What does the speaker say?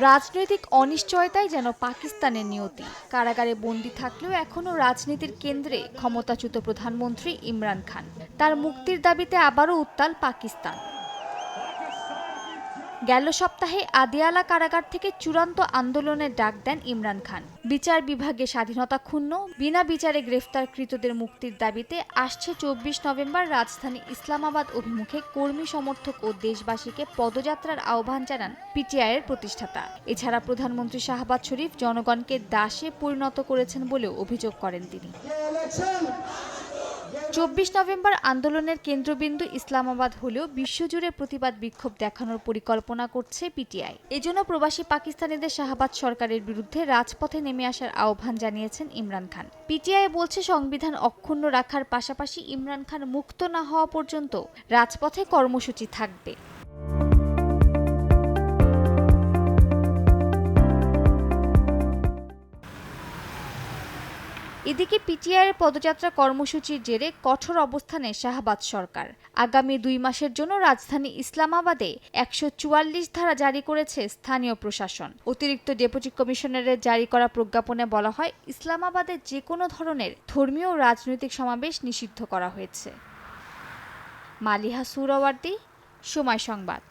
রাজনৈতিক অনিশ্চয়তাই যেন পাকিস্তানের নিয়তি। কারাগারে বন্দী থাকলেও এখনও রাজনীতির কেন্দ্রে ক্ষমতাচ্যুত প্রধানমন্ত্রী ইমরান খান। তার মুক্তির দাবিতে আবারও উত্তাল পাকিস্তান। গেল সপ্তাহে আদিয়ালা কারাগার থেকে চূড়ান্ত আন্দোলনের ডাক দেন ইমরান খান। বিচার বিভাগে স্বাধীনতা ক্ষুণ্ণ, বিনা বিচারে গ্রেফতারকৃতদের মুক্তির দাবিতে আসছে চব্বিশ নভেম্বর রাজধানী ইসলামাবাদ অভিমুখে কর্মী সমর্থক ও দেশবাসীকে পদযাত্রার আহ্বান জানান পিটিআইয়ের প্রতিষ্ঠাতা। এছাড়া প্রধানমন্ত্রী শাহবাজ শরীফ জনগণকে দাসে পরিণত করেছেন বলেও অভিযোগ করেন তিনি। চব্বিশ নভেম্বর আন্দোলনের কেন্দ্রবিন্দু ইসলামাবাদ হলেও বিশ্বজুড়ে প্রতিবাদ বিক্ষোভ দেখানোর পরিকল্পনা করছে পিটিআই। এজন্য প্রবাসী পাকিস্তানিদের শাহাবাদ সরকারের বিরুদ্ধে রাজপথে নেমে আসার আহ্বান জানিয়েছেন ইমরান খান। পিটিআই বলছে, সংবিধান অক্ষুণ্ণ রাখার পাশাপাশি ইমরান খান মুক্ত না হওয়া পর্যন্ত রাজপথে কর্মসূচি থাকবে। এদিকে পিটিআইয়ের পদযাত্রা কর্মসূচির জেরে কঠোর অবস্থানে শাহবাজ সরকার। আগামী দুই মাসের জন্য রাজধানী ইসলামাবাদে একশো চুয়াল্লিশ ধারা জারি করেছে স্থানীয় প্রশাসন। অতিরিক্ত ডেপুটি কমিশনারের জারি করা প্রজ্ঞাপনে বলা হয়, ইসলামাবাদে যে কোনো ধরনের ধর্মীয় রাজনৈতিক সমাবেশ নিষিদ্ধ করা হয়েছে। মালিহা সুরাওয়ার্দি, সময় সংবাদ।